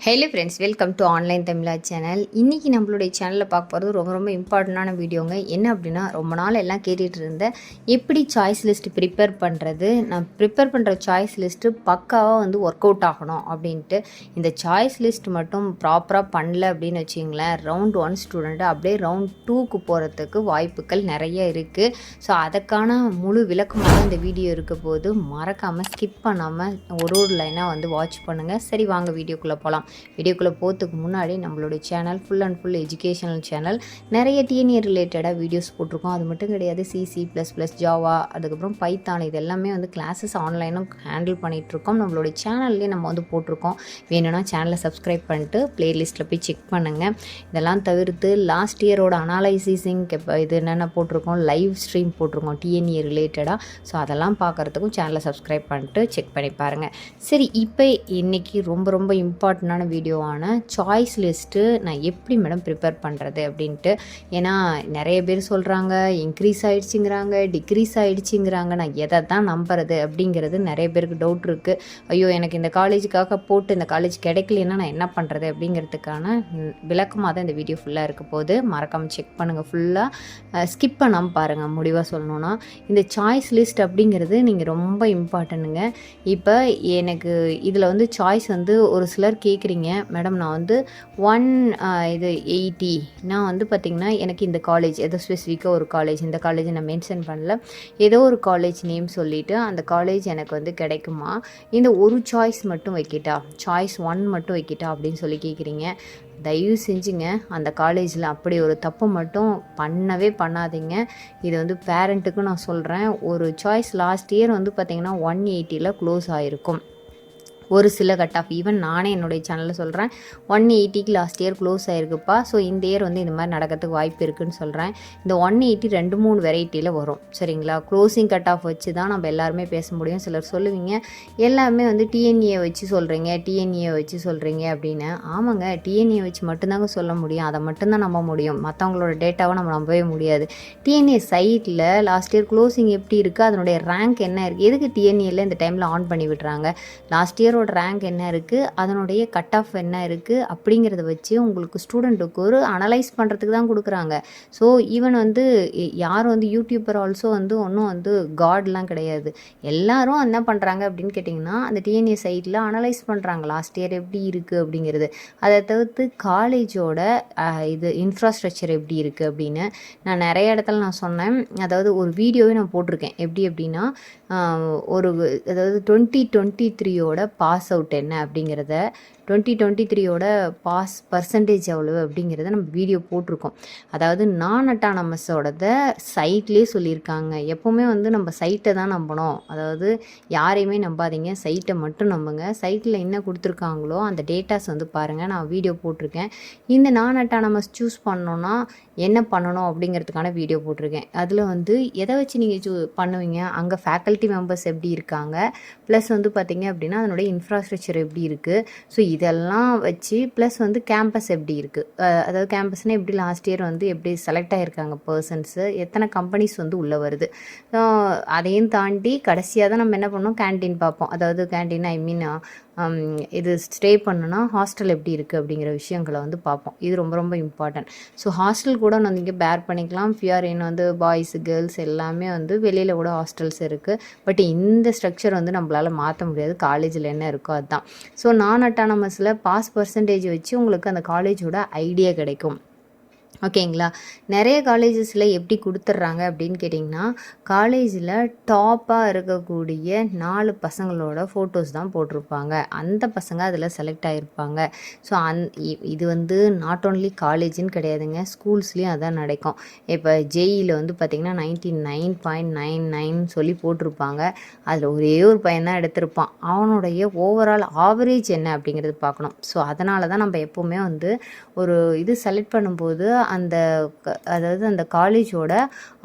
Hello friends welcome to online Tamizha channel இன்றைக்கி நம்மளுடைய சேனலில் பார்க்க போகிறது ரொம்ப ரொம்ப இம்பார்ட்டண்டான வீடியோங்க என்ன அப்படின்னா ரொம்ப நாள் எல்லாம் கேட்டுகிட்டு இருந்தேன் எப்படி சாய்ஸ் லிஸ்ட் ப்ரிப்பேர் பண்ணுறது நான் ப்ரிப்பேர் பண்ணுற சாய்ஸ் லிஸ்ட்டு பக்காவாக வந்து ஒர்க் அவுட் ஆகணும் அப்படின்ட்டு இந்த சாய்ஸ் லிஸ்ட் மட்டும் ப்ராப்பராக பண்ணல அப்படின்னு வச்சிங்களேன் ரவுண்ட் ஒன் ஸ்டூடெண்ட்டு அப்படியே ரவுண்ட் டூக்கு போகிறதுக்கு வாய்ப்புகள் நிறைய இருக்குது ஸோ அதற்கான முழு விளக்கமாக இந்த வீடியோ இருக்க போது மறக்காமல் ஸ்கிப் பண்ணாமல் ஒரு ஒரு லைனாக வந்து வாட்ச் பண்ணுங்கள் சரி வாங்க வீடியோக்குள்ளே போகலாம் வீடியோக்குள்ளே போகிறதுக்கு முன்னாடி நம்மளுடைய channel full and full educational channel நிறைய டிஎன்ஏ ரிலேட்டடாக வீடியோஸ் போட்டிருக்கோம். அது மட்டும் கிடையாது C C plus plus Java அதுக்கப்புறம் பைத்தான் இது எல்லாமே வந்து கிளாஸஸ் ஆன்லைனும் ஹேண்டில் பண்ணிகிட்ருக்கோம் நம்மளுடைய சேனல்லே நம்ம வந்து போட்டிருக்கோம். வேணும்னா சேனலை சப்ஸ்கிரைப் பண்ணிட்டு ப்ளேலிஸ்ட்டில் போய் செக் பண்ணுங்கள் இதெல்லாம் தவிர்த்து லாஸ்ட் இயரோட அனாலைசிஸிங் இது என்னென்ன போட்டிருக்கோம்? லைவ் ஸ்ட்ரீம் போட்டிருக்கோம் டிஎன்ஏ ரிலேட்டடாக ஸோ அதெல்லாம் பார்க்குறதுக்கும் சேனலை சப்ஸ்கிரைப் பண்ணிட்டு செக் பண்ணி பாருங்கள் சரி இப்போ இன்றைக்கி ரொம்ப ரொம்ப இம்பார்ட்டண்டான வீடியோவான சாய்ஸ் லிஸ்ட்டு நான் எப்படி மேடம் ப்ரிப்பேர் பண்ணுறது அப்படின்ட்டு. ஏன்னா நிறைய பேர் சொல்கிறாங்க இன்க்ரீஸ் ஆகிடுச்சிங்கிறாங்க டிக்ரீஸ் ஆகிடுச்சிங்கிறாங்க நான் எதை தான் நம்புறது அப்படிங்கிறது நிறைய பேருக்கு டவுட் இருக்குது ஐயோ எனக்கு இந்த காலேஜுக்காக போட்டு இந்த காலேஜ் கிடைக்கலன்னா நான் என்ன பண்ணுறது அப்படிங்கிறதுக்கான விளக்கமாக தான் இந்த வீடியோ ஃபுல்லாக இருக்க போது மறக்காமல் செக் பண்ணுங்கள் ஃபுல்லாக ஸ்கிப் பண்ணாமல் பாருங்கள் முடிவாக சொல்லணுன்னா இந்த சாய்ஸ் லிஸ்ட் அப்படிங்கிறது நீங்கள் ரொம்ப இம்பார்ட்டனுங்க இப்போ எனக்கு இதில் வந்து சாய்ஸ் வந்து ஒரு சிலர் கேட்குறீங்க. மேடம் நான் வந்து ஒன் இது எயிட்டி நான் வந்து பார்த்திங்கன்னா எனக்கு இந்த காலேஜ் ஏதோ ஸ்பெசிஃபிக்காக ஒரு காலேஜ் இந்த காலேஜ் நான் மென்ஷன் பண்ணல. ஏதோ ஒரு காலேஜ் நேம் சொல்லிவிட்டு அந்த காலேஜ் எனக்கு வந்து கிடைக்குமா? இந்த ஒரு சாய்ஸ் மட்டும் வைக்கிட்டா சாய்ஸ் ஒன் மட்டும் வைக்கிட்டா அப்படின்னு சொல்லி கேட்குறீங்க. தயவு செஞ்சுங்க அந்த காலேஜில் அப்படி ஒரு தப்பு மட்டும் பண்ணவே பண்ணாதீங்க. இது வந்து பேரண்ட்டுக்கும் நான் சொல்கிறேன் ஒரு சாய்ஸ் லாஸ்ட் இயர் வந்து பார்த்திங்கன்னா ஒன் எயிட்டியில் க்ளோஸ் ஆகிருக்கும் ஒரு சில கட் ஆஃப். ஈவன் நானே என்னுடைய சேனலில் சொல்கிறேன் ஒன் எயிட்டிக்கு லாஸ்ட் இயர் க்ளோஸ் ஆகிருக்குப்பா ஸோ இந்த இயர் வந்து இந்த மாதிரி நடக்கிறதுக்கு வாய்ப்பு இருக்குன்னு சொல்கிறேன் இந்த ஒன் எயிட்டி ரெண்டு மூணு வெரைட்டியில் வரும். சரிங்களா? க்ளோசிங் கட் ஆஃப் வச்சு தான் நம்ம எல்லாருமே பேச முடியும். சிலர் சொல்லுவீங்க எல்லாமே வந்து டிஎன்ஏ வச்சு சொல்கிறீங்க டிஎன்ஏ வச்சு சொல்கிறீங்க அப்படின்னு. ஆமாங்க டிஎன்ஏ வச்சு மட்டும்தாங்க சொல்ல முடியும். அதை மட்டும்தான் நம்ப முடியும். மற்றவங்களோட டேட்டாவை நம்ம நம்பவே முடியாது. டிஎன்ஏ சைட்டில் லாஸ்ட் இயர் க்ளோசிங் எப்படி இருக்குது அதனுடைய ரேங்க் என்ன இருக்குது எதுக்கு டிஎன்ஏல இந்த டைமில் ஆன் பண்ணி விடுறாங்க? லாஸ்ட் டீச்சரோட ரேங்க் என்ன இருக்குது அதனுடைய கட் ஆஃப் என்ன இருக்குது அப்படிங்கிறத வச்சு உங்களுக்கு ஸ்டூடெண்ட்டுக்கு ஒரு அனலைஸ் பண்ணுறதுக்கு தான் கொடுக்குறாங்க. ஸோ ஈவன் வந்து யார் யாரும் வந்து யூடியூபர் ஆல்சோ வந்து ஒன்றும் வந்து காட்லாம் கிடையாது. எல்லாரும் என்ன பண்ணுறாங்க அப்படின்னு கேட்டிங்கன்னா அந்த டிஎன்ஏ சைட்டில் அனலைஸ் பண்ணுறாங்க லாஸ்ட் இயர் எப்படி இருக்குது அப்படிங்கிறது. அதை தவிர்த்து காலேஜோட இது இன்ஃப்ராஸ்ட்ரக்சர் எப்படி இருக்குது அப்படின்னு நான் நிறைய இடத்துல நான் சொன்னேன். அதாவது ஒரு வீடியோவே நான் போட்டிருக்கேன். எப்படி அப்படின்னா ஒரு அதாவது டுவெண்ட்டி டுவெண்ட்டி த்ரீயோட பாஸ் அவுட் என்ன அப்படிங்கிறத டுவெண்ட்டி டுவெண்ட்டி த்ரீயோட பாஸ் பர்சன்டேஜ் எவ்வளவு அப்படிங்கிறத நம்ம வீடியோ போட்டிருக்கோம். அதாவது நான் அட்டானமஸோடத சைட்லேயே சொல்லியிருக்காங்க. எப்போவுமே வந்து நம்ம சைட்டை தான் நம்பணும். அதாவது யாரையுமே நம்பாதீங்க. சைட்டை மட்டும் நம்புங்க. சைட்டில் என்ன கொடுத்துருக்காங்களோ அந்த டேட்டாஸ் வந்து பாருங்கள் நான் வீடியோ போட்டிருக்கேன். இந்த நான் அட்டானமஸ் சூஸ் பண்ணோன்னா என்ன பண்ணணும் அப்படிங்கிறதுக்கான வீடியோ போட்டிருக்கேன். அதில் வந்து எதை வச்சு நீங்கள் சூ பண்ணுவீங்க? அங்கே ஃபேக்கல்ட்டி மெம்பர்ஸ் எப்படி இருக்காங்க? ப்ளஸ் வந்து பார்த்தீங்க அப்படின்னா அதனுடைய இன்ஃப்ராஸ்ட்ரக்சர் எப்படி இருக்குது ஸோ இதெல்லாம் வச்சு ப்ளஸ் வந்து கேம்பஸ் எப்படி இருக்குது அதாவது கேம்பஸ்னால் எப்படி லாஸ்ட் இயர் வந்து எப்படி செலக்ட் ஆகியிருக்காங்க பர்சன்ஸு எத்தனை கம்பெனிஸ் வந்து உள்ளே வருது? அதையும் தாண்டி கடைசியாக தான் நம்ம என்ன பண்ணோம்? கேண்டீன் பார்ப்போம். அதாவது கேன்டீன் ஐ மீன் இது ஸ்டே பண்ணுனா ஹாஸ்டல் எப்படி இருக்குது அப்படிங்கிற விஷயங்களை வந்து பார்ப்போம். இது ரொம்ப ரொம்ப இம்பார்ட்டன்ட் ஸோ ஹாஸ்டல் கூட வந்து இங்கே பேர் பண்ணிக்கலாம். ஃபியூரின் வந்து பாய்ஸ் கேர்ள்ஸ் எல்லாமே வந்து வெளியில் கூட ஹாஸ்டல்ஸ் இருக்குது பட் இந்த ஸ்ட்ரக்சர் வந்து நம்மளால் மாற்ற முடியாது. காலேஜில் என்ன இருக்கோ அதுதான். ஸோ நான் அட்டானமஸில் பாஸ் பர்சன்டேஜ் வச்சு உங்களுக்கு அந்த காலேஜோட ஐடியா கிடைக்கும். ஓகேங்களா? நிறைய காலேஜஸில் எப்படி கொடுத்துட்றாங்க அப்படின்னு கேட்டிங்கன்னா காலேஜில் டாப்பாக இருக்கக்கூடிய நாலு பசங்களோட ஃபோட்டோஸ் தான் போட்டிருப்பாங்க. அந்த பசங்க அதில் செலக்ட் ஆகிருப்பாங்க ஸோ அந் இ- இது வந்து நாட் ஓன்லி காலேஜுன்னு கிடையாதுங்க ஸ்கூல்ஸ்லேயும் அதான் நடக்கும். இப்போ ஜேஇயில் வந்து பார்த்திங்கன்னா ninety nine point nine nine சொல்லி போட்டிருப்பாங்க. அதில் ஒரே ஒரு பையன் தான் எடுத்திருப்பான். அவனுடைய ஓவரால் ஆவரேஜ் என்ன அப்படிங்கிறது பார்க்கணும். ஸோ அதனால தான் நம்ம எப்போவுமே வந்து ஒரு இது செலக்ட் பண்ணும்போது அந்த க- அதாவது அந்த காலேஜோட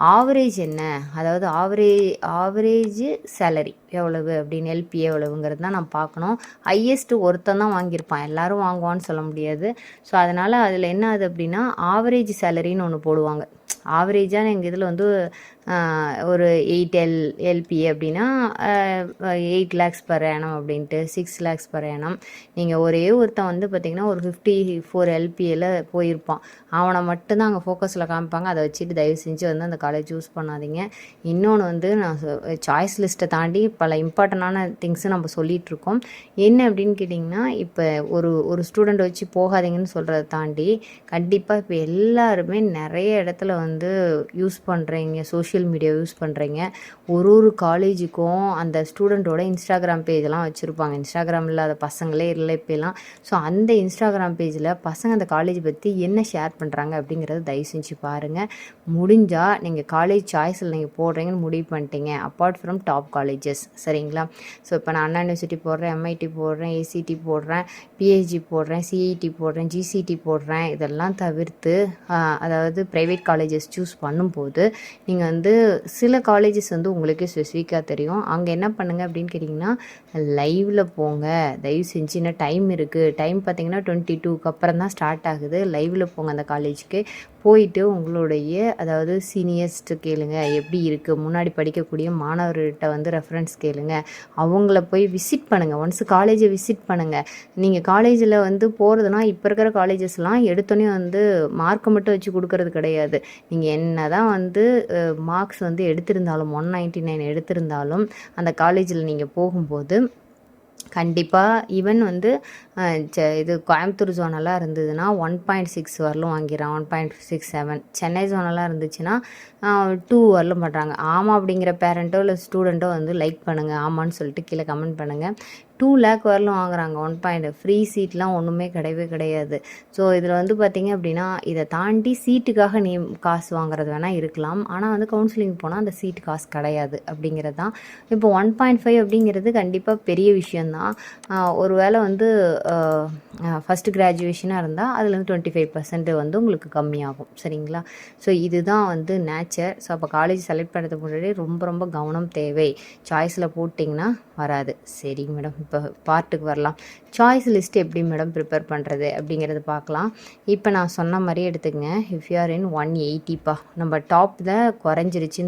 ஆவரேஜ் என்ன? அதாவது ஆவரேஜ் ஆவரேஜ் சேலரி எவ்வளவு அப்படின்னு எல்பி எவ்வளவுங்கிறது தான் நான் பார்க்கணும். ஹையஸ்ட்டு ஒருத்தன் தான் வாங்கியிருப்பான். எல்லாரும் வாங்குவான்னு சொல்ல முடியாது. ஸோ அதனால் அதில் என்ன ஆகுது அப்படின்னா ஆவரேஜ் சேலரின்னு ஒன்று போடுவாங்க. ஆவரேஜான எங்கள் இதில் வந்து ஒரு எயிட் எல் எல்பி அப்படின்னா எயிட் லேக்ஸ் பர் ஏனம் அப்படின்ட்டு சிக்ஸ் லேக்ஸ் பர் ஏனம் நீங்கள் ஒரே ஒருத்தன் வந்து பார்த்திங்கன்னா ஒரு ஃபிஃப்டி ஃபோர் எல்பியில் போயிருப்பான். அவனை மட்டும்தான் அங்கே ஃபோக்கஸில் காமிப்பாங்க. அதை வச்சுட்டு தயவு செஞ்சு வந்து அந்த காலேஜ் சூஸ் பண்ணாதீங்க. இன்னொன்று வந்து நான் சாய்ஸ் லிஸ்ட்டை தாண்டி பல இம்பார்ட்டண்டான திங்ஸும் நம்ம சொல்லிகிட்ருக்கோம் என்ன அப்படின்னு கேட்டிங்கன்னா இப்போ ஒரு ஒரு ஸ்டூடெண்ட்டை வச்சு போகாதீங்கன்னு சொல்கிறத தாண்டி கண்டிப்பாக இப்போ எல்லாருமே நிறைய இடத்துல வந்து யூஸ் பண்ணுறீங்க சோஷியல் மீடியா யூஸ் பண்ணுறீங்க ஒரு ஒரு காலேஜுக்கும் அந்த ஸ்டூடெண்ட்டோட இன்ஸ்டாகிராம் பேஜெலாம் வச்சுருப்பாங்க. இன்ஸ்டாகிராம் இல்லாத பசங்களே இல்லை இப்போலாம். ஸோ அந்த இன்ஸ்டாகிராம் பேஜில் பசங்க அந்த காலேஜ் பற்றி என்ன ஷேர் பண்ணுறாங்க அப்படிங்கிறத தயவு செஞ்சு பாருங்கள் முடிஞ்சால் நீங்கள் காலேஜ் சாய்ஸில் நீங்கள் போடுறீங்கன்னு முடிவு பண்ணிட்டீங்க. அப்பார்ட் ஃப்ரம் டாப் காலேஜஸ் சரிங்களா? ஸோ இப்போ நான் அண்ணா யூனிவர்சிட்டி போடுறேன் எம்ஐடி போடுறேன் ஏசிடி போடுறேன் பிஹெச்டி போடுறேன் சிஇடி போடுறேன் ஜிசிடி போடுறேன். இதெல்லாம் தவிர்த்து அதாவது ப்ரைவேட் காலேஜஸ் சூஸ் பண்ணும்போது நீங்கள் வந்து வந்து சில காலேஜஸ் வந்து உங்களுக்கே ஸ்பெசிஃபிக்காக தெரியும். அங்கே என்ன பண்ணுங்க அப்படின்னு கேட்டிங்கன்னா லைவில் போங்க. தயவு செஞ்சு என்ன டைம் இருக்குது டைம் பார்த்தீங்கன்னா டுவெண்ட்டி டூக்கு அப்புறம் தான் ஸ்டார்ட் ஆகுது லைவில் போங்க அந்த காலேஜுக்கு போயிட்டு உங்களுடைய அதாவது சீனியர்ஸ்ட்டு கேளுங்க எப்படி இருக்குது முன்னாடி படிக்கக்கூடிய மாணவர்கிட்ட வந்து ரெஃபரன்ஸ் கேளுங்க. அவங்கள போய் விசிட் பண்ணுங்கள் ஒன்ஸ் காலேஜை விசிட் பண்ணுங்கள் நீங்கள் காலேஜில் வந்து போகிறதுனா இப்போ இருக்கிற காலேஜஸ்லாம் எடுத்தோன்னே வந்து மார்க்கை மட்டும் வச்சு கொடுக்கறது கிடையாது. நீங்கள் என்ன தான் வந்து மார்க்ஸ் வந்து எடுத்திருந்தாலும் ஒன் நைன்ட்டி நைன் எடுத்திருந்தாலும் அந்த காலேஜில் நீங்கள் போகும்போது கண்டிப்பாக ஈவன் வந்து இது கோயம்புத்தூர் ஜோனெல்லாம் இருந்ததுன்னா ஒன் பாயிண்ட் சிக்ஸ் வரலும் வாங்கிறான் one point six seven Chennai ஜோனெல்லாம் இருந்துச்சுன்னா டூ வரலும் பண்ணுறாங்க ஆமாம் அப்படிங்கிற பேரண்ட்டோ இல்லை ஸ்டூடெண்ட்டோ வந்து லைக் பண்ணுங்கள் ஆமான்னு சொல்லிட்டு கீழே கமெண்ட் பண்ணுங்கள் டூ லேக் வரலும் வாங்குறாங்க. ஒன் பாயிண்ட் ஃப்ரீ சீட்லாம் ஒன்றுமே கிடையவே கிடையாது. ஸோ இதில் வந்து பார்த்திங்க அப்படின்னா இதை தாண்டி சீட்டுக்காக நீ காசு வாங்குறது வேணால் இருக்கலாம். ஆனால் வந்து கவுன்சிலிங் போனால் அந்த சீட் காசு கிடையாது அப்படிங்கிறது தான். இப்போ ஒன் பாயிண்ட் ஃபைவ் அப்படிங்கிறது கண்டிப்பாக பெரிய விஷயந்தான் ஒரு வேளை வந்து ஃபஸ்ட் கிராஜுவேஷனாக இருந்தால் அதில் வந்து டுவெண்ட்டி ஃபைவ் பர்சன்ட் வந்து உங்களுக்கு கம்மியாகும். சரிங்களா? ஸோ இதுதான் வந்து நேச்சர் ஸோ அப்போ காலேஜ் செலக்ட் பண்ணுறதுக்கு முன்னாடி ரொம்ப ரொம்ப கவனம் தேவை. சாய்ஸில் போட்டிங்கன்னா வராது. சரிங்க மேடம் இப்போ பார்ட்டுக்கு வரலாம். சாய்ஸ் லிஸ்ட் எப்படி மேடம் ப்ரிப்பேர் பண்ணுறது அப்படிங்கிறது பார்க்கலாம் இப்போ நான் சொன்ன மாதிரி எடுத்துக்கங்க. If you are in one எயிட்டிப்பா நம்ம டாப் தான்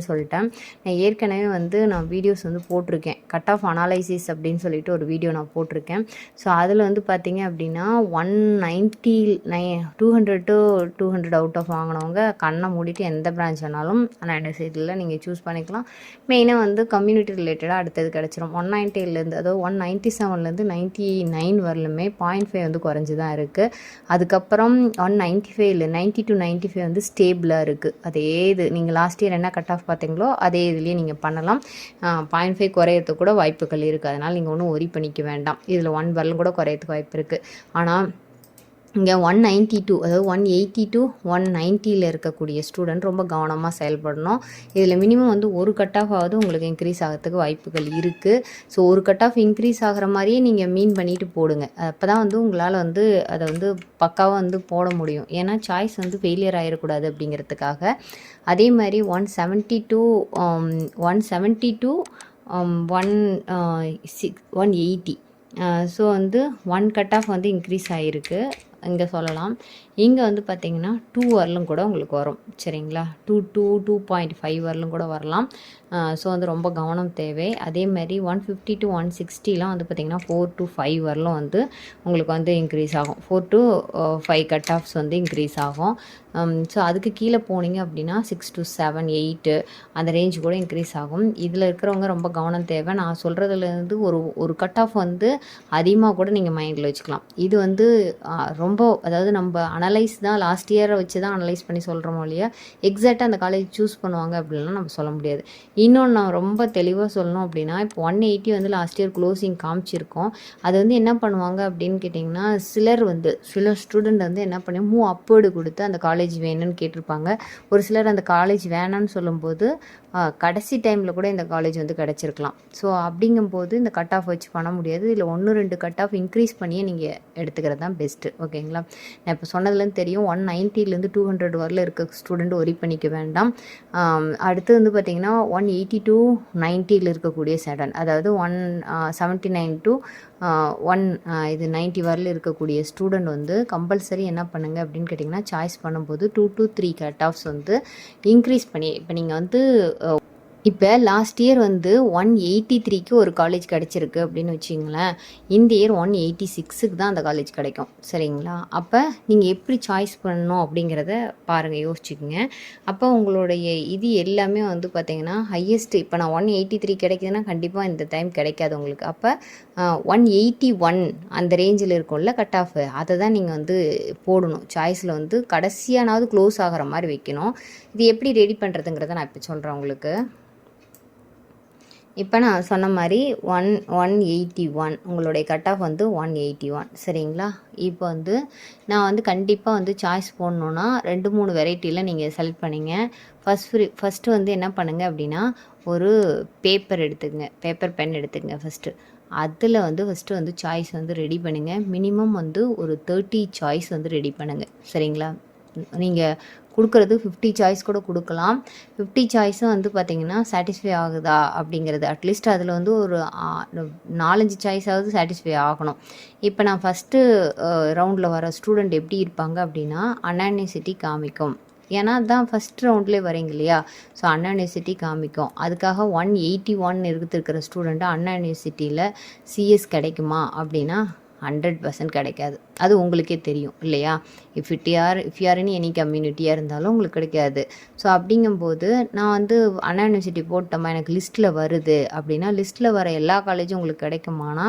சொல்லிட்டேன். நான் ஏற்கனவே வந்து நான் வீடியோஸ் வந்து போட்டிருக்கேன். கட் ஆஃப் அனாலைசிஸ் அப்படின்னு சொல்லிட்டு ஒரு வீடியோ நான் போட்டிருக்கேன். ஸோ அதில் வந்து பார்த்தீங்க அப்படின்னா one ninety nine two hundred to two hundred out of வாங்கினவங்க கண்ணை மூடிட்டு எந்த பிரான்ச் வேணாலும் அண்ணா சைடில் நீங்கள் சூஸ் பண்ணிக்கலாம். மெயினாக வந்து கம்யூனிட்டி ரிலேட்டடாக அடுத்தது கிடச்சிரும். ஒன் நைன்ட்டிலேருந்து அதாவது ஒன் நைன்ட்டி செவன்லேருந்து நைன்ட்டி நைன் வரலுமே பாயிண்ட் ஃபைவ் வந்து குறைஞ்சி தான் இருக்குது அதுக்கப்புறம் ஒன் நைன்ட்டி ஃபைவ்ல நைன்ட்டி டு நைன்ட்டி ஃபைவ் வந்து ஸ்டேபிளாக இருக்குது அதே இது நீங்கள் லாஸ்ட் இயர் என்ன கட் ஆஃப் பார்த்தீங்களோ அதே இதுலேயே நீங்கள் பண்ணலாம். பாயிண்ட் ஃபைவ் குறையிறதுக்கு கூட வாய்ப்புகள் இருக்குது அதனால் நீங்கள் ஒன்றும் ஒரி பண்ணிக்க வேண்டாம். இதில் ஒன் வரலும் கூட குறையிறதுக்கு வாய்ப்பு இருக்குது ஆனால் இங்கே ஒன் நைன்ட்டி டூ அதாவது ஒன் எயிட்டி டூ ஒன் நைன்ட்டியில் இருக்கக்கூடிய ஸ்டூடெண்ட் ரொம்ப கவனமாக செயல்படணும். இதில் மினிமம் வந்து ஒரு கட் ஆஃப் ஆகுது உங்களுக்கு இன்க்ரீஸ் ஆகிறதுக்கு வாய்ப்புகள் இருக்குது ஸோ ஒரு கட் ஆஃப் இன்க்ரீஸ் ஆகிற மாதிரியே நீங்கள் மீன் பண்ணிவிட்டு போடுங்க. அப்போ தான் வந்து உங்களால் வந்து அதை வந்து பக்காவாக வந்து போட முடியும். ஏன்னா சாய்ஸ் வந்து ஃபெயிலியர் ஆகிடக்கூடாது அப்படிங்கிறதுக்காக. அதே மாதிரி one seventy two one seventy two one six one eighty so வந்து ஒன் கட் ஆஃப் வந்து இன்க்ரீஸ் ஆகிருக்கு இங்கே சொல்லலாம். இங்கே வந்து பார்த்தீங்கன்னா டூ வரலும் கூட உங்களுக்கு வரும். சரிங்களா? Two two two point five வரலும் கூட வரலாம். ஸோ வந்து ரொம்ப கவனம் தேவை. அதே மாதிரி ஒன் ஃபிஃப்டி டு ஒன் சிக்ஸ்டிலாம் வந்து பார்த்திங்கன்னா ஃபோர் டு ஃபைவ் வரலும் வந்து உங்களுக்கு வந்து இன்க்ரீஸ் ஆகும். Four to five cut offs வந்து இன்க்ரீஸ் ஆகும். ஸோ அதுக்கு கீழே போனீங்க அப்படின்னா சிக்ஸ் டு செவன் எயிட்டு அந்த ரேஞ்ச் கூட இன்க்ரீஸ் ஆகும். இதில் இருக்கிறவங்க ரொம்ப கவனம் தேவை. நான் சொல்கிறதுலேருந்து ஒரு ஒரு கட் ஆஃப் வந்து அதிகமாக கூட நீங்கள் மைண்டில் வச்சுக்கலாம். இது வந்து ரொம்ப அதாவது நம்ம ஆனால் அனலைஸ் தான் லாஸ்ட் இயரை வச்சு தான் அனலைஸ் பண்ணி சொல்கிறோமோ இல்லையா? எக்ஸாக்டாக அந்த காலேஜ் சூஸ் பண்ணுவாங்க அப்படின்லாம் நம்ம சொல்ல முடியாது. இன்னொன்று நான் ரொம்ப தெளிவாக சொல்லணும் அப்படின்னா இப்போ ஒன் எயிட்டி வந்து லாஸ்ட் இயர் க்ளோசிங் காமிச்சிருக்கோம். அது வந்து என்ன பண்ணுவாங்க அப்படின்னு கேட்டிங்கன்னா சிலர் வந்து சில ஸ்டூடெண்ட் வந்து என்ன பண்ணி மூ அப்போர்டு கொடுத்து அந்த காலேஜ் வேணும்னு கேட்டிருப்பாங்க. ஒரு சிலர் அந்த காலேஜ் வேணாம்னு சொல்லும்போது கடைசி டைமில் கூட இந்த காலேஜ் வந்து கிடச்சிருக்கலாம். ஸோ அப்படிங்கும்போது இந்த கட் ஆஃப் வச்சு பண்ண முடியாது. இதில் ஒன்று ரெண்டு கட் ஆஃப் இன்க்ரீஸ் பண்ணியே நீங்கள் எடுத்துக்கிறது தான் பெஸ்ட்டு ஓகேங்களா நான் இப்போ சொன்னதுலேருந்து தெரியும். ஒன் நைன்ட்டிலேருந்து டூ ஹண்ட்ரட் வரல இருக்க ஸ்டூடெண்ட் ஒரி பண்ணிக்க வேண்டாம். அடுத்து வந்து பார்த்திங்கன்னா ஒன் எயிட்டி டூ நைன்ட்டியில் இருக்கக்கூடிய சேடன் அதாவது one seventy nine to one இது நைன்ட்டி வரல இருக்கக்கூடிய ஸ்டூடெண்ட் வந்து கம்பல்சரி என்ன பண்ணுங்கள் அப்படின்னு கேட்டிங்கன்னா சாய்ஸ் பண்ணும்போது two two three cut offs வந்து இன்க்ரீஸ் பண்ணி இப்போ நீங்கள் வந்து இப்போ லாஸ்ட் இயர் வந்து ஒன் எயிட்டி த்ரீக்கு ஒரு காலேஜ் கிடச்சிருக்கு அப்படின்னு வச்சிங்களேன் இந்த இயர் ஒன் எயிட்டி சிக்ஸுக்கு தான் அந்த காலேஜ் கிடைக்கும். சரிங்களா? அப்போ நீங்கள் எப்படி சாய்ஸ் பண்ணணும் அப்படிங்கிறத பாருங்கள் யோசிச்சுக்கோங்க. அப்போ உங்களுடைய இது எல்லாமே வந்து பார்த்திங்கன்னா ஹையஸ்ட் இப்போ நான் ஒன் எயிட்டி த்ரீ கிடைக்குதுன்னா கண்டிப்பாக இந்த டைம் கிடைக்காது உங்களுக்கு. அப்போ ஒன் எயிட்டி ஒன் அந்த ரேஞ்சில் இருக்கும்ல கட் ஆஃப் அதை தான் நீங்கள் வந்து போடணும். சாய்ஸில் வந்து கடைசியானாவது க்ளோஸ் ஆகிற மாதிரி வைக்கணும். இது எப்படி ரெடி பண்ணுறதுங்கிறத நான் இப்போ சொல்கிறேன் உங்களுக்கு. இப்போ நான் சொன்ன மாதிரி ஒன் ஒன் எயிட்டி ஒன் உங்களுடைய கட் ஆஃப் வந்து ஒன் எயிட்டி ஒன் சரிங்களா? இப்போ வந்து நான் வந்து கண்டிப்பாக வந்து சாய்ஸ் போடணுன்னா ரெண்டு மூணு வெரைட்டியில் நீங்கள் செலக்ட் பண்ணிங்க. ஃபஸ்ட் ஃப்ரீ ஃபஸ்ட்டு வந்து என்ன பண்ணுங்கள் அப்படின்னா ஒரு பேப்பர் எடுத்துக்கங்க. பேப்பர் பென் எடுத்துக்கங்க ஃபஸ்ட்டு அதில் வந்து ஃபஸ்ட்டு வந்து சாய்ஸ் வந்து ரெடி பண்ணுங்கள் மினிமம் வந்து ஒரு தேர்ட்டி சாய்ஸ் வந்து ரெடி பண்ணுங்கள் சரிங்களா? நீங்கள் கொடுக்குறது ஃபிஃப்டி சாய்ஸ் கூட கொடுக்கலாம். ஃபிஃப்டி சாய்ஸும் வந்து பார்த்திங்கன்னா சாட்டிஸ்ஃபை ஆகுதா அப்படிங்கிறது. அட்லீஸ்ட் அதில் வந்து ஒரு நாலஞ்சு சாய்ஸாவது சாட்டிஸ்ஃபை ஆகணும். இப்போ நான் ஃபஸ்ட்டு ரவுண்டில் வர ஸ்டூடெண்ட் எப்படி இருப்பாங்க அப்படின்னா அனானிசிட்டி காமிக்கும். ஏன்னா தான் ஃபஸ்ட் ரவுண்ட்லேயே வரீங்க இல்லையா? ஸோ அண்ணா யூனிவர்சிட்டி காமிக்கும். அதுக்காக ஒன் எயிட்டி ஒன் இருக்கிற ஸ்டூடெண்ட்டு அண்ணா யூனிவர்சிட்டியில் சிஎஸ் கிடைக்குமா அப்படின்னா ஹண்ட்ரட் பர்சன்ட் கிடைக்காது. அது உங்களுக்கே தெரியும் இல்லையா? இஃப் இட் யார் இஃப் யார் எனி கம்யூனிட்டியாக இருந்தாலும் உங்களுக்கு கிடைக்காது. ஸோ அப்படிங்கும்போது நான் வந்து அண்ணா யூனிவர்சிட்டி போட்டோமா? எனக்கு லிஸ்ட்டில் வருது. அப்படின்னா லிஸ்ட்டில் வர எல்லா காலேஜும் உங்களுக்கு கிடைக்குமானா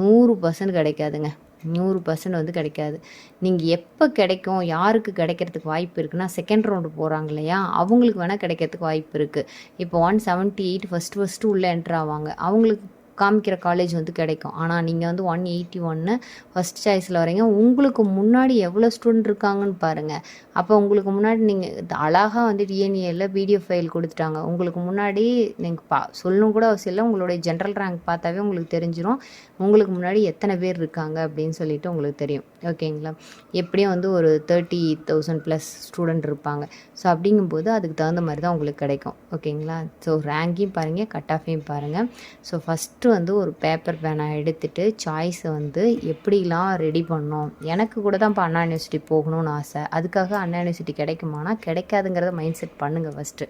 நூறு பர்சன்ட் கிடைக்காதுங்க. நூறு பர்சன்ட் வந்து கிடைக்காது. நீங்கள் எப்போ கிடைக்கும் யாருக்கு கிடைக்கிறதுக்கு வாய்ப்பு இருக்குன்னா செகண்ட் ரவுண்டு போகிறாங்க இல்லையா? அவங்களுக்கு வேணால் கிடைக்கிறதுக்கு வாய்ப்பு இருக்குது இப்போ one seventy eight first first உள்ளே என்ட்ரு ஆவாங்க. அவங்களுக்கு காமிக்கிற காலேஜ் வந்து கிடைக்கும். ஆனால் நீங்கள் வந்து ஒன் எயிட்டி ஒன்று ஃபஸ்ட் சாய்ஸில் வரீங்க உங்களுக்கு முன்னாடி எவ்வளோ ஸ்டூடெண்ட் இருக்காங்கன்னு பாருங்கள் அப்போ உங்களுக்கு முன்னாடி நீங்கள் அழகாக வந்து டிஎன்ஏல பிடிஎஃப் ஃபைல் கொடுத்துட்டாங்க. உங்களுக்கு முன்னாடி நீங்கள் பா சொல்லணும் கூட அவசியம் இல்லை. உங்களுடைய ஜென்ரல் ரேங்க் பார்த்தாவே உங்களுக்கு தெரிஞ்சிடும் உங்களுக்கு முன்னாடி எத்தனை பேர் இருக்காங்க அப்படின்னு சொல்லிட்டு உங்களுக்கு தெரியும். ஓகேங்களா எப்படியும் வந்து ஒரு தேர்ட்டி தௌசண்ட் ப்ளஸ் ஸ்டூடெண்ட் இருப்பாங்க. ஸோ அப்படிங்கும்போது அதுக்கு தகுந்த மாதிரி தான் உங்களுக்கு கிடைக்கும். ஓகேங்களா ஸோ ரேங்கையும் பாருங்கள் கட் ஆஃபையும் பாருங்கள் ஸோ ஃபஸ்ட்டு ஃபஸ்ட்டு வந்து ஒரு பேப்பர் பேனை எடுத்துகிட்டு சாய்ஸை வந்து எப்படிலாம் ரெடி பண்ணோம்? எனக்கு கூட தான் இப்போ அண்ணா யூனிவர்சிட்டி போகணும்னு ஆசை. அதுக்காக அண்ணா யூனிவர்சிட்டி கிடைக்குமானா கிடைக்காதுங்கிறத மைண்ட் செட் பண்ணுங்கள் ஃபஸ்ட்டு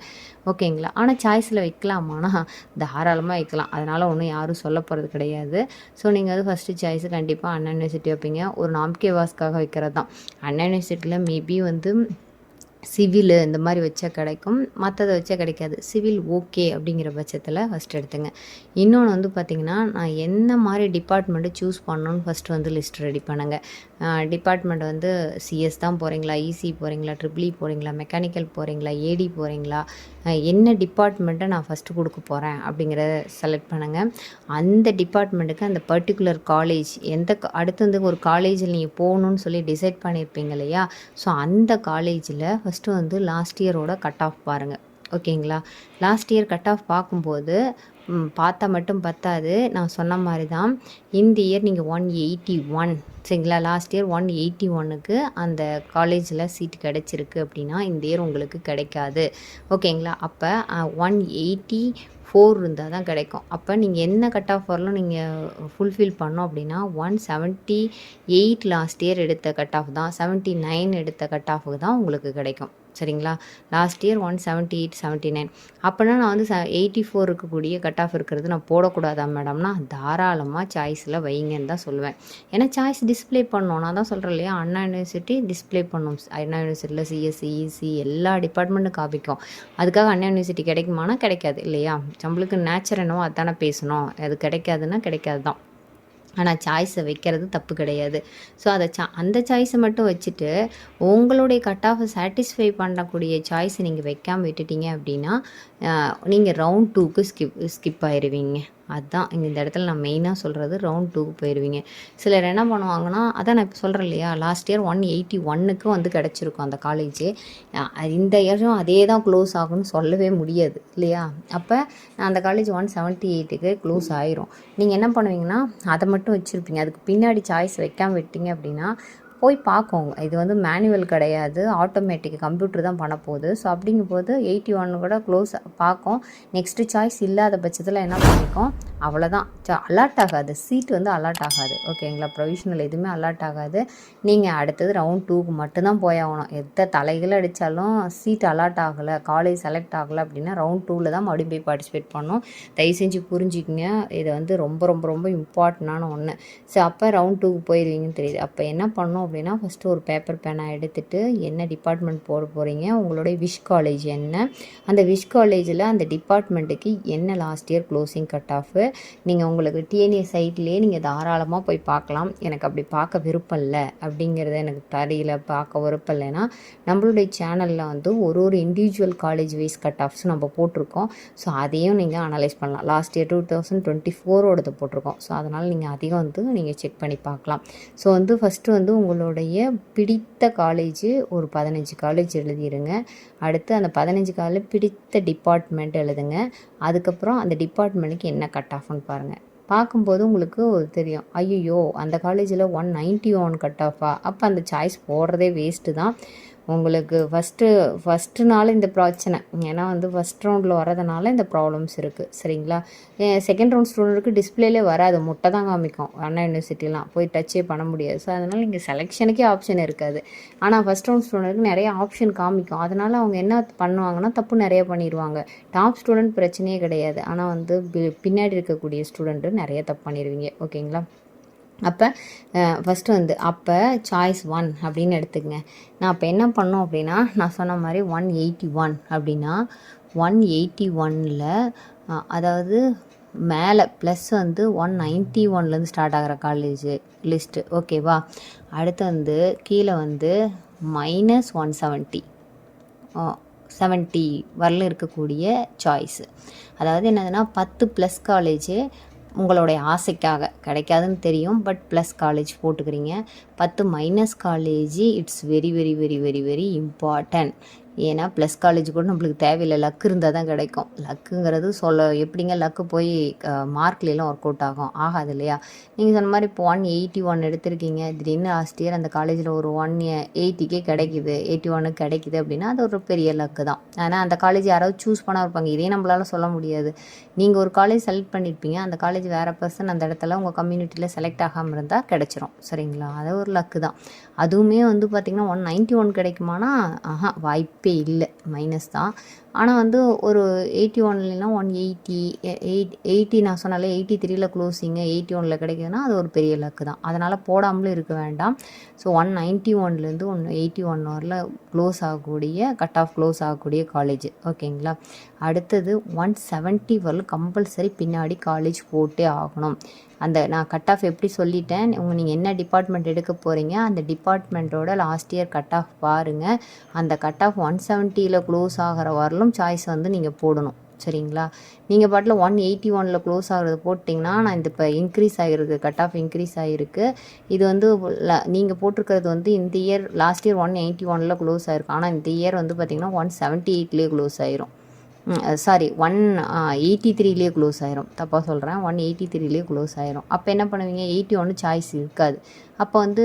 ஓகேங்களா ஆனால் சாய்ஸில் வைக்கலாமானா? தாராளமாக வைக்கலாம். அதனால் ஒன்றும் யாரும் சொல்ல போகிறது கிடையாது. ஸோ நீங்கள் வந்து ஃபஸ்ட்டு சாய்ஸு கண்டிப்பாக அண்ணா யூனிவர்சிட்டி வைப்பீங்க. ஒரு நாம்கே வாஸ்க்காக வைக்கிறது தான் அண்ணா யூனிவர்சிட்டியில் மேபி வந்து சிவில் இந்த மாதிரி வச்சா கிடைக்கும். மற்றதை வச்சா கிடைக்காது. சிவில் ஓகே அப்படிங்கிற பட்சத்தில் ஃபஸ்ட் எடுத்துங்க. இன்னொன்று வந்து பார்த்திங்கன்னா நான் என்ன மாதிரி டிபார்ட்மெண்ட்டு சூஸ் பண்ணணும்னு ஃபஸ்ட்டு வந்து லிஸ்ட் ரெடி பண்ணுங்கள் டிபார்ட்மெண்ட் வந்து சிஎஸ் தான் போகிறீங்களா இசி போகிறீங்களா ட்ரிபிளி e போகிறீங்களா மெக்கானிக்கல் போகிறீங்களா ஏடி போகிறீங்களா என்ன டிபார்ட்மெண்ட்டை நான் ஃபஸ்ட்டு கொடுக்க போகிறேன் அப்படிங்கிறத செலக்ட் பண்ணுங்கள் அந்த டிபார்ட்மெண்ட்டுக்கு அந்த பர்டிகுலர் காலேஜ் எந்த க- அடுத்து வந்து ஒரு காலேஜில் நீங்கள் போகணுன்னு சொல்லி டிசைட் பண்ணியிருப்பீங்க இல்லையா? ஸோ அந்த காலேஜில் ஃபஸ்ட்டு வந்து லாஸ்ட் இயரோட கட் ஆஃப் பாருங்கள் ஓகேங்களா லாஸ்ட் இயர் கட் ஆஃப் பார்க்கும்போது பார்த்தா மட்டும் பத்தாது. நான் சொன்ன மாதிரி தான் இந்த இயர் நீங்கள் ஒன் எயிட்டி ஒன் சரிங்களா? லாஸ்ட் இயர் ஒன் எயிட்டி ஒன்னுக்கு அந்த காலேஜில் சீட் கிடச்சிருக்கு அப்படின்னா இந்த இயர் உங்களுக்கு கிடைக்காது. ஓகேங்களா? அப்போ ஒன் எயிட்டி ஃபோர் இருந்தால் தான் கிடைக்கும். அப்போ நீங்கள் என்ன கட் ஆஃப் வரலும் நீங்கள் ஃபுல்ஃபில் பண்ணோம் அப்படின்னா one seventy eight last year எடுத்த கட் ஆஃப் தான் செவன்ட்டி நைன் எடுத்த கட் ஆஃபுக்கு தான் உங்களுக்கு கிடைக்கும். சரிங்களா? Last year one seventy eight seventy nine அப்போனா நான் வந்து ச எயிட்டி ஃபோர் இருக்கக்கூடிய கட் ஆஃப் இருக்கிறது நான் போடக்கூடாதா மேடம்னா தாராளமாக சாய்ஸில் வைங்கன்னு தான் சொல்லுவேன். ஏன்னா சாய்ஸ் டிஸ்பிளே பண்ணோம் நான் தான் சொல்கிறேன் இல்லையா? அண்ணா யூனிவர்சிட்டி டிஸ்ப்ளே பண்ணும். அண்ணா யூனிவர்சிட்டியில் சிஎஸ்சி இசி எல்லா டிபார்ட்மெண்ட்டும் காப்பிக்கும் அதுக்காக அண்ணா யூனிவர்சிட்டி கிடைக்குமானா கிடைக்காது இல்லையா? நம்மளுக்கு நேச்சர் என்னவோ அதானே பேசணும். அது கிடைக்காதுன்னா கிடைக்காது தான் ஆனால் சாய்ஸை வைக்கிறது தப்பு கிடையாது. ஸோ அதை சா அந்த சாய்ஸை மட்டும் வச்சுட்டு உங்களுடைய கட் ஆஃபை சாட்டிஸ்ஃபை பண்ணக்கூடிய சாய்ஸை நீங்கள் வைக்காமல் விட்டுட்டீங்க அப்படின்னா நீங்கள் ரவுண்ட் டூக்கு ஸ்கிப் ஸ்கிப் ஆயிடுவீங்க அதுதான் இங்கே இந்த இடத்துல நான் மெயினாக சொல்கிறது ரவுண்ட் டூக்கு போயிடுவீங்க சிலர் என்ன பண்ணுவாங்கன்னா அதான் நான் இப்போ சொல்கிறேன் இல்லையா லாஸ்ட் இயர் ஒன் எயிட்டி ஒன்னுக்கு வந்து கிடச்சிருக்கும் அந்த காலேஜ் இந்த இயரும் அதே தான் க்ளோஸ் ஆகும்னு சொல்லவே முடியாது இல்லையா? அப்போ அந்த காலேஜ் ஒன் செவன்ட்டி எயிட்டுக்கு க்ளோஸ் ஆயிரும். நீங்கள் என்ன பண்ணுவீங்கன்னா அதை மட்டும் வச்சுருப்பீங்க. அதுக்கு பின்னாடி சாய்ஸ் வைக்காமல் விட்டீங்க அப்படின்னா போய் பார்க்கும் இது வந்து மேனுவல் கிடையாது. ஆட்டோமேட்டிக் கம்ப்யூட்டர் தான் பண்ண போகுது. ஸோ அப்படிங்கும்போது எயிட்டி ஒன் கூட க்ளோஸ் பார்க்கும். நெக்ஸ்ட்டு சாய்ஸ் இல்லாத பட்சத்தில் என்ன பண்ணிக்கும்? அவ்வளோதான் அலர்ட் ஆகாது. சீட் வந்து அலர்ட் ஆகாது. ஓகேங்களா ப்ரொவிஷனல் எதுவுமே அலர்ட் ஆகாது. நீங்கள் அடுத்தது ரவுண்ட் டூக்கு மட்டும்தான் போய் ஆகணும். எத்த தலைகள் அடித்தாலும் சீட் அலர்ட் ஆகலை காலேஜ் செலக்ட் ஆகலை அப்படின்னா ரவுண்ட் டூவில் தான் மறுபடியும் போய் பார்ட்டிசிபேட் பண்ணணும். தயவு செஞ்சு புரிஞ்சுக்கிங்க. இதை வந்து ரொம்ப ரொம்ப ரொம்ப இம்பார்ட்டண்டான ஒன்று ஸோ அப்போ ரவுண்ட் டூக்கு போயிடுவீங்கன்னு தெரியுது. அப்போ என்ன பண்ணணும் அப்படின்னா ஃபஸ்ட்டு ஒரு பேப்பர் பேனை எடுத்துகிட்டு என்ன டிபார்ட்மெண்ட் போட போகிறீங்க உங்களுடைய விஷ் காலேஜ் என்ன? அந்த விஷ் காலேஜில் அந்த டிபார்ட்மெண்ட்டுக்கு என்ன last year closing cut off நீங்கள் உங்களுக்கு டிஎன்ஏ சைட்லேயே நீங்கள் தாராளமாக போய் பார்க்கலாம். எனக்கு அப்படி பார்க்க விருப்பம் இல்லை அப்படிங்கிறத எனக்கு தெரியல பார்க்க விருப்பம் இல்லைன்னா நம்மளுடைய சேனலில் வந்து ஒரு ஒரு individual college wise cut offs நம்ம போட்டிருக்கோம். ஸோ அதையும் நீங்கள் அனலைஸ் பண்ணலாம். Last year two thousand twenty ஃபோரோடது போட்டிருக்கோம். ஸோ அதனால் நீங்கள் அதிகம் வந்து நீங்கள் செக் பண்ணி பார்க்கலாம். ஸோ வந்து ஃபஸ்ட்டு வந்து உங்களுடைய பிடித்த காலேஜ் ஒரு பதினஞ்சு காலேஜ் எழுதிடுங்க அடுத்து அந்த பதினஞ்சு காலேஜ் பிடித்த டிபார்ட்மெண்ட் எழுதுங்க. அதுக்கப்புறம் அந்த டிபார்ட்மெண்ட்டுக்கு என்ன கட் ஆஃப்னு பாருங்கள் பார்க்கும்போது உங்களுக்கு தெரியும். ஐயோ அந்த காலேஜில் ஒன் நைன்ட்டி ஒன் கட் ஆஃபா அப்போ அந்த சாய்ஸ் போடுறதே வேஸ்ட்டு தான். உங்களுக்கு ஃபஸ்ட்டு ஃபஸ்ட்டு நாள் இந்த பிரச்சனை. ஏன்னா வந்து ஃபஸ்ட் ரவுண்டில் வரதுனால இந்த ப்ராப்ளம்ஸ் இருக்குது சரிங்களா? செகண்ட் ரவுண்ட் ஸ்டூடெண்ட்டுக்கு டிஸ்பிளேலே வராது. முட்டை தான் காமிக்கும். அண்ணா யூனிவர்சிட்டிலாம் போய் டச்சே பண்ண முடியாது. ஸோ அதனால் இங்கே செலெக்ஷனுக்கே ஆப்ஷன் இருக்காது. ஆனால் ஃபஸ்ட் ரவுண்ட் ஸ்டூடெண்ட்டுக்கு நிறைய ஆப்ஷன் காமிக்கும். அதனால் அவங்க என்ன பண்ணுவாங்கன்னா தப்பு நிறைய பண்ணிடுவாங்க டாப் ஸ்டூடெண்ட் பிரச்சனையே கிடையாது. ஆனால் வந்து பி- பின்னாடி இருக்கக்கூடிய ஸ்டூடெண்ட்டு நிறைய தப்பு பண்ணிடுவீங்க ஓகேங்களா அப்போ ஃபஸ்ட்டு வந்து அப்போ சாய்ஸ் ஒன் அப்படின்னு எடுத்துக்கங்க. நான் அப்போ என்ன பண்ணோம் அப்படின்னா நான் சொன்ன மாதிரி ஒன் எயிட்டி ஒன் அப்படின்னா ஒன் எயிட்டி ஒனில் அதாவது மேலே ப்ளஸ் வந்து ஒன் நைன்ட்டி ஒன்லேருந்து ஸ்டார்ட் ஆகிற காலேஜ் லிஸ்ட்டு ஓகேவா அடுத்து வந்து கீழே வந்து மைனஸ் ஒன் செவன்ட்டி செவன்ட்டி வரல இருக்கக்கூடிய சாய்ஸு அதாவது என்னதுன்னா பத்து ப்ளஸ் காலேஜு உங்களுடைய ஆசைக்காக கிடைக்காதுன்னு தெரியும் பட் ப்ளஸ் காலேஜ் போட்டுக்கிறீங்க. பத்து minus college it's very very very very very important ஏன்னா ப்ளஸ் காலேஜ் கூட நம்மளுக்கு தேவையில்லை. லக் இருந்தால் தான் கிடைக்கும். லக்குங்கிறது சொல்ல எப்படிங்க லக்கு போய் மார்க்லாம் ஒர்க் அவுட் ஆகும்? ஆகாது இல்லையா? நீங்கள் சொன்ன மாதிரி இப்போ ஒன் எயிட்டி ஒன் எடுத்திருக்கீங்க. திடீர்னு லாஸ்ட் இயர் அந்த காலேஜில் ஒரு ஒன் எயிட்டிக்கே கிடைக்குது. எயிட்டி ஒனுக்கு கிடைக்குது அப்படின்னா அது ஒரு பெரிய லக்கு தான். ஆனால் அந்த காலேஜ் யாராவது சூஸ் பண்ண இருப்பாங்க. இதே நம்மளால் சொல்ல முடியாது. நீங்கள் ஒரு காலேஜ் செலக்ட் பண்ணியிருப்பீங்க அந்த காலேஜ் வேறு பர்சன் அந்த இடத்துல உங்கள் கம்யூனிட்டியில் செலக்ட் ஆகாமல் இருந்தால் கிடச்சிரும். சரிங்களா? அது ஒரு லக்கு தான். அதுவுமே வந்து பார்த்திங்கன்னா ஒன் நைன்ட்டி ஒன் கிடைக்குமானா ஆஹா வாய்ப்பே இல்லை. மைனஸ் தான். ஆனால் வந்து ஒரு எயிட்டி ஒன்லாம் ஒன் எயிட்டி எயிட் எயிட்டி நான் சொன்னாலே எயிட்டி த்ரீயில் க்ளோசிங்கு எயிட்டி ஒனில் கிடைக்குதுன்னா அது ஒரு பெரிய லக்கு தான். அதனால் போடாமலும் இருக்க வேண்டாம். ஸோ ஒன் நைன்ட்டி ஒன்லேருந்து ஒன் எயிட்டி ஒன் வரல க்ளோஸ் ஆகக்கூடிய கட் ஆஃப் க்ளோஸ் ஆகக்கூடிய காலேஜ் ஓகேங்களா அடுத்தது ஒன் செவன்ட்டி வரல கம்பல்சரி பின்னாடி காலேஜ் போட்டே ஆகணும். அந்த நான் கட் ஆஃப் எப்படி சொல்லிட்டேன்? உங்கள் நீங்கள் என்ன டிபார்ட்மெண்ட் எடுக்க போகிறீங்க அந்த டிபார்ட்மெண்ட்டோட லாஸ்ட் இயர் கட் ஆஃப் பாருங்கள் அந்த கட் ஆஃப் ஒன் செவன்ட்டியில் க்ளோஸ் ஆகிற வரலும் சாய்ஸ் வந்து நீங்கள் போடணும். சரிங்களா? நீங்கள் பாட்டில் ஒன் எயிட்டி ஒனில் க்ளோஸ் ஆகிறது போட்டிங்கன்னா நான் இந்த இப்போ இன்க்ரீஸ் ஆகிருக்கு கட் ஆஃப் இன்க்ரீஸ் ஆகிருக்கு. இது வந்து நீங்கள் போட்டிருக்கிறது வந்து இந்த year last year one eighty ஒனில் க்ளோஸ் ஆகிருக்கு ஆனால் இந்த இயர் வந்து பார்த்திங்கன்னா ஒன் செவன்ட்டி எயிட்லேயே க்ளோஸ் ஆயிரும். சாரி ஒன் எயிட்டி த்ரீலேயே க்ளோஸ் ஆயிரும். தப்பாக சொல்கிறேன் ஒன் எயிட்டி த்ரீலேயே க்ளோஸ் ஆயிரும். அப்போ என்ன பண்ணுவீங்க? எயிட்டி ஒன்று சாய்ஸ் இருக்காது. அப்போ வந்து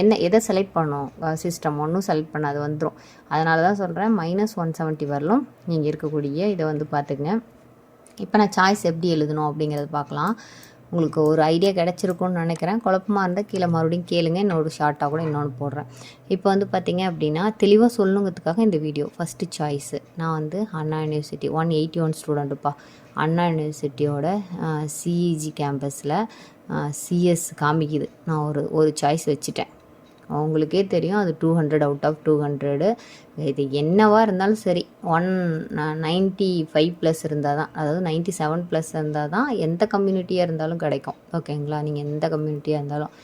என்ன எதை செலக்ட் பண்ணோம்? சிஸ்டம் ஒன்றும் செலக்ட் பண்ணாது வந்துடும் அதனால தான் சொல்கிறேன் மைனஸ் ஒன் செவன்ட்டி வரலும் நீங்கள் இருக்கக்கூடிய இதை வந்து பார்த்துக்குங்க. இப்போ நான் சாய்ஸ் எப்படி எழுதணும் அப்படிங்கிறத பார்க்கலாம். உங்களுக்கு ஒரு ஐடியா கிடச்சிருக்கும்னு நினைக்கிறேன். குழப்பமாக இருந்தால் கீழே மறுபடியும் கேளுங்க. இன்னொரு ஷார்ட்டாக கூட இன்னொன்று போடுறேன். இப்போ வந்து பார்த்தீங்க அப்படின்னா தெளிவாக சொல்லணுங்கிறதுக்காக இந்த வீடியோ ஃபஸ்ட்டு சாய்ஸு நான் வந்து Anna university one eighty one ஸ்டூடெண்ட்டுப்பா Anna யூனிவர்சிட்டியோட சிஇஜி கேம்பஸில் சிஎஸ் காமிக்குது. நான் ஒரு ஒரு சாய்ஸ் வச்சுட்டேன். அவங்களுக்கே தெரியும். அது two hundred out of two hundred இது என்னவா இருந்தாலும் சரி ஒன் நைன்ட்டி ஃபைவ் ப்ளஸ் இருந்தால் தான் அதாவது நைன்ட்டி செவன் ப்ளஸ் இருந்தால் தான் எந்த கம்யூனிட்டியாக இருந்தாலும் கிடைக்கும். ஓகேங்களா நீங்கள் எந்த கம்யூனிட்டியாக இருந்தாலும்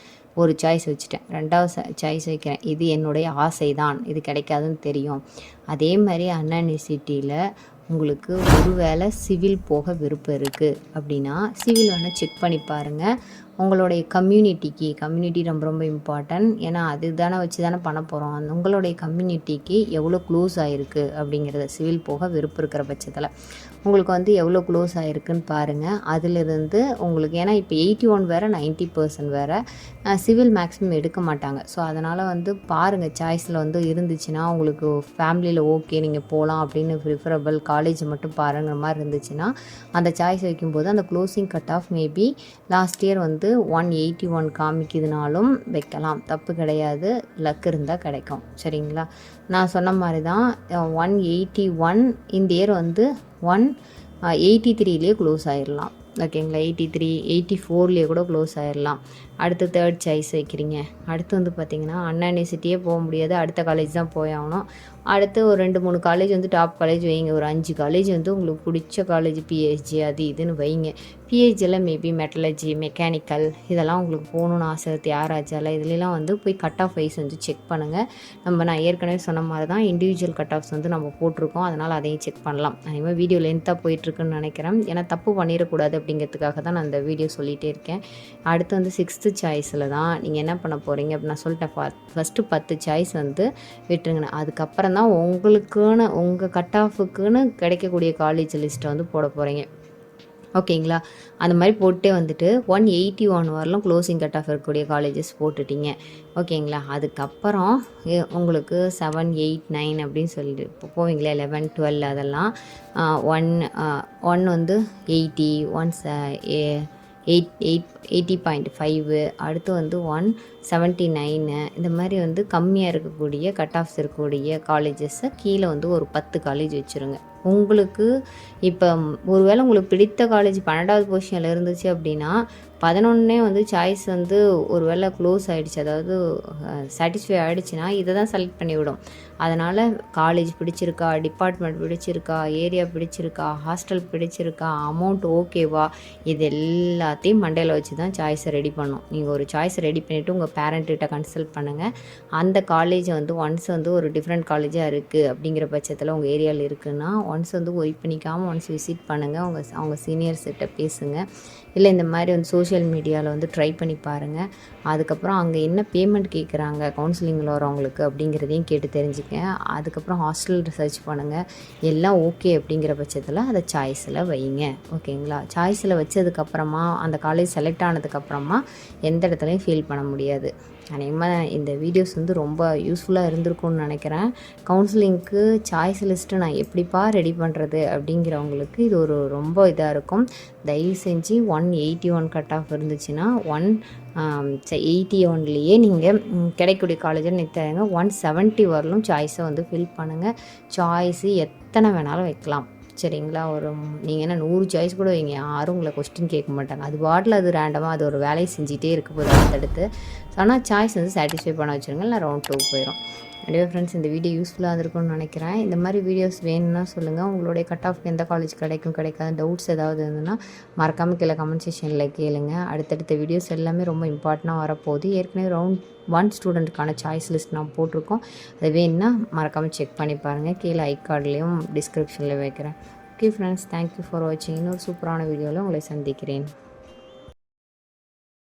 ஒரு சாய்ஸ் வச்சுட்டேன். ரெண்டாவது சாய்ஸ் வைக்கிறேன். இது என்னுடைய ஆசை தான் இது கிடைக்காதுன்னு தெரியும். அதே மாதிரி அண்ணா யூனிவர்சிட்டியில் உங்களுக்கு ஒருவேளை சிவில் போக விருப்பம் இருக்குது அப்படின்னா சிவில் வேணால் செக் பண்ணி பாருங்கள் உங்களுடைய கம்யூனிட்டிக்கு கம்யூனிட்டி ரொம்ப ரொம்ப இம்பார்ட்டன்ட் ஏன்னா அது தானே வச்சு தானே பண்ண போகிறோம் அந்த உங்களுடைய கம்யூனிட்டிக்கு எவ்வளோ க்ளோஸ் ஆகிருக்கு அப்படிங்கிறத சிவில் போக விருப்பம் இருக்கிற பட்சத்தில். உங்களுக்கு வந்து எவ்வளோ க்ளோஸ் ஆகிருக்குன்னு பாருங்கள் அதிலிருந்து உங்களுக்கு ஏன்னா இப்போ எயிட்டி ஒன் வேறு நைன்ட்டி பர்சன்ட் வேறு சிவில் மேக்ஸிமம் எடுக்க மாட்டாங்க. ஸோ அதனால் வந்து பாருங்கள் சாய்ஸில் வந்து இருந்துச்சுன்னா உங்களுக்கு ஃபேமிலியில் ஓகே நீங்கள் போகலாம் அப்படின்னு ப்ரிஃபரபிள் காலேஜ் மட்டும் பாருங்கிற மாதிரி இருந்துச்சுன்னா அந்த சாய்ஸ் வைக்கும்போது அந்த closing cut off maybe last year வந்து ஒன் எயிட்டி ஒன் காமிக்குதுனாலும் வைக்கலாம். தப்பு கிடையாது. லக் இருந்தால் கிடைக்கும். சரிங்களா? நான் சொன்ன மாதிரி தான் ஒன் எயிட்டி ஒன் இந்த இயர் வந்து ஒன் எயிட்டி த்ரீலேயே க்ளோஸ் ஆயிடலாம் ஓகேங்களா எயிட்டி த்ரீ எயிட்டி ஃபோர்லேயே கூட க்ளோஸ் ஆயிடலாம் அடுத்து தேர்ட் சாய்ஸ் வைக்கிறீங்க. அடுத்து வந்து பார்த்திங்கன்னா அண்ணா யூனிவர்சிட்டியே போக முடியாது. அடுத்த காலேஜ் தான் போய் ஆகணும். அடுத்து ஒரு ரெண்டு மூணு காலேஜ் வந்து டாப் காலேஜ் வைங்க. ஒரு அஞ்சு காலேஜ் வந்து உங்களுக்கு பிடிச்ச காலேஜ் பிஹெச்டி அது இதுன்னு வைங்க. பிஹெச்சியில் மேபி மெட்டலஜி மெக்கானிக்கல் இதெல்லாம் உங்களுக்கு போகணுன்னு ஆசை. தியாகராஜாவில் இதுலலாம் வந்து போய் கட் ஆஃப் வைஸ் வந்து செக் பண்ணுங்கள் நம்ம நான் ஏற்கனவே சொன்ன மாதிரி தான் இண்டிவிஜுவல் கட் ஆஃப்ஸ் வந்து நம்ம போட்டிருக்கோம். அதனால் அதையும் செக் பண்ணலாம். அதேமாதிரி வீடியோ லென்த்தாக போயிட்டுருக்குன்னு நினைக்கிறேன். ஏன்னா தப்பு பண்ணிடக்கூடாது அப்படிங்கிறதுக்காக தான் நான் அந்த வீடியோ சொல்லிகிட்டே இருக்கேன். அடுத்து வந்து சிக்ஸ்த்து சாய்ஸில் தான் நீங்கள் என்ன பண்ண போகிறீங்க அப்படின்னு நான் சொல்லிட்டேன். ஃபஸ்ட்டு பத்து சாய்ஸ் வந்து விட்டுருங்கண்ணே அதுக்கப்புறம் தான் உங்களுக்குன்னு உங்கள் கட் ஆஃபுக்குன்னு கிடைக்கக்கூடிய காலேஜ் லிஸ்ட்டை வந்து போட போகிறீங்க ஓகேங்களா? அந்த மாதிரி போட்டே வந்துட்டு ஒன் எயிட்டி ஒன் வரலும் க்ளோசிங் கட் ஆஃப் இருக்கக்கூடிய காலேஜஸ் போட்டுட்டிங்க. ஓகேங்களா? அதுக்கப்புறம் உங்களுக்கு செவன் எயிட் நைன் அப்படின்னு சொல்லிட்டு இப்போ லெவன் டுவெல் அதெல்லாம் ஒன் ஒன் வந்து எயிட்டி ஒன் ச ஏ eight eight eighty point five அடுத்து வந்து ஒன் செவன்ட்டி நைனு. இந்த மாதிரி வந்து கம்மியாக இருக்கக்கூடிய கட் ஆஃப்ஸ் இருக்கக்கூடிய காலேஜஸை கீழே வந்து ஒரு பத்து காலேஜ் வச்சுருங்க. உங்களுக்கு இப்போ ஒருவேளை உங்களுக்கு பிடித்த காலேஜ் பன்னெண்டாவது பொசிஷனில் இருந்துச்சு அப்படின்னா பதினொன்னே வந்து சாய்ஸ் வந்து ஒரு வேளை க்ளோஸ் ஆகிடுச்சு அதாவது சாட்டிஸ்ஃபை ஆகிடுச்சுன்னா இதை தான் செலக்ட் பண்ணிவிடும் அதனால் காலேஜ் பிடிச்சிருக்கா டிபார்ட்மெண்ட் பிடிச்சிருக்கா ஏரியா பிடிச்சிருக்கா ஹாஸ்டல் பிடிச்சிருக்கா அமௌண்ட் ஓகேவா இது எல்லாத்தையும் மண்டையில் வச்சு தான் சாய்ஸை ரெடி பண்ணும். நீங்கள் ஒரு சாய்ஸை ரெடி பண்ணிவிட்டு உங்கள் பேரண்ட்டுக்கிட்ட கன்சல்ட் பண்ணுங்கள் அந்த காலேஜ் வந்து ஒன்ஸ் வந்து ஒரு டிஃப்ரெண்ட் காலேஜாக இருக்குது அப்படிங்கிற பட்சத்தில் உங்கள் ஏரியாவில் இருக்குன்னா ஒன்ஸ் வந்து ஒய் பண்ணிக்காமல் ஒன்ஸ் விசிட் பண்ணுங்கள் அவங்க அவங்க சீனியர்ஸ்கிட்ட பேசுங்கள் இல்லை இந்த மாதிரி வந்து சோஷியல் மீடியாவில் வந்து ட்ரை பண்ணி பாருங்கள் அதுக்கப்புறம் அங்கே என்ன பேமெண்ட் கேட்குறாங்க கவுன்சிலிங்கில் வரவங்களுக்கு அப்படிங்கிறதையும் கேட்டு தெரிஞ்சுக்கேன் அதுக்கப்புறம் ஹாஸ்டல் ரிசர்ச் பண்ணுங்கள் எல்லாம் ஓகே அப்படிங்கிற பட்சத்தில் அதை சாய்ஸில் வைங்க. ஓகேங்களா சாய்ஸில் வச்சதுக்கப்புறமா அந்த காலேஜ் செலக்ட் ஆனதுக்கப்புறமா எந்த இடத்துலையும் ஃபீல் பண்ண முடியாது. அநேகமாக இந்த வீடியோஸ் வந்து ரொம்ப யூஸ்ஃபுல்லாக இருந்திருக்கும்னு நினைக்கிறேன். கவுன்சிலிங்க்கு சாய்ஸ் லிஸ்ட்டு நான் எப்படிப்பா ரெடி பண்ணுறது அப்படிங்கிறவங்களுக்கு இது ஒரு ரொம்ப இதாக இருக்கும். தயவு செஞ்சு one eighty one cut off இருந்துச்சுன்னா ஒன் எயிட்டி ஒன்லேயே நீங்கள் கிடைக்கக்கூடிய காலேஜில் நிறுத்தாங்க ஒன் செவன்ட்டி வரலும் சாய்ஸை வந்து ஃபில் பண்ணுங்கள் சாய்ஸு எத்தனை வேணாலும் வைக்கலாம். சரிங்களா? ஒரு நீங்கள் என்ன நூறு சாய்ஸ் கூட வைங்க. யாரும் உங்களை கொஸ்டின் கேட்க மாட்டாங்க. அது பாட்டில் அது ரேண்டமாக அது ஒரு வேலையை செஞ்சுட்டே இருக்க போது அடுத்தடுத்து. ஆனால் சாய்ஸ் வந்து சாட்டிஸ்ஃபை பண்ண வச்சுருங்க. இல்லை ரவுண்ட் டூ போயிடும் கண்டிப்பாக ஃப்ரெண்ட்ஸ் இந்த வீடியோ யூஸ்ஃபுல்லாக இருந்திருக்கும்னு நினைக்கிறேன். இந்த மாதிரி வீடியோஸ் வேணும்னா சொல்லுங்கள் உங்களுடைய கட் ஆஃப் எந்த காலேஜ் கிடைக்கும் கிடைக்காது டவுட்ஸ் ஏதாவது இருந்ததுன்னா மறக்காமல் கீழே கமெண்ட் செஷனில் கேளுங்க. அடுத்தடுத்த வீடியோஸ் எல்லாமே ரொம்ப இம்பார்ட்டண்ட்டாக வரப்போகுது. ஏற்கனவே ரவுண்ட் ஒன் ஸ்டூடெண்ட்டுக்கான சாய்ஸ் லிஸ்ட் நான் போட்டிருக்கோம். அது வேணுன்னா மறக்காமல் செக் பண்ணி பாருங்கள் கீழே ஐ கார்ட்லேயும் டிஸ்கிரிப்ஷனில் வைக்கிறேன் ஓகே ஃப்ரெண்ட்ஸ் தேங்க்யூ ஃபார் வாட்சிங் இன்னொரு சூப்பரான வீடியோவில் உங்களை சந்திக்கிறேன்.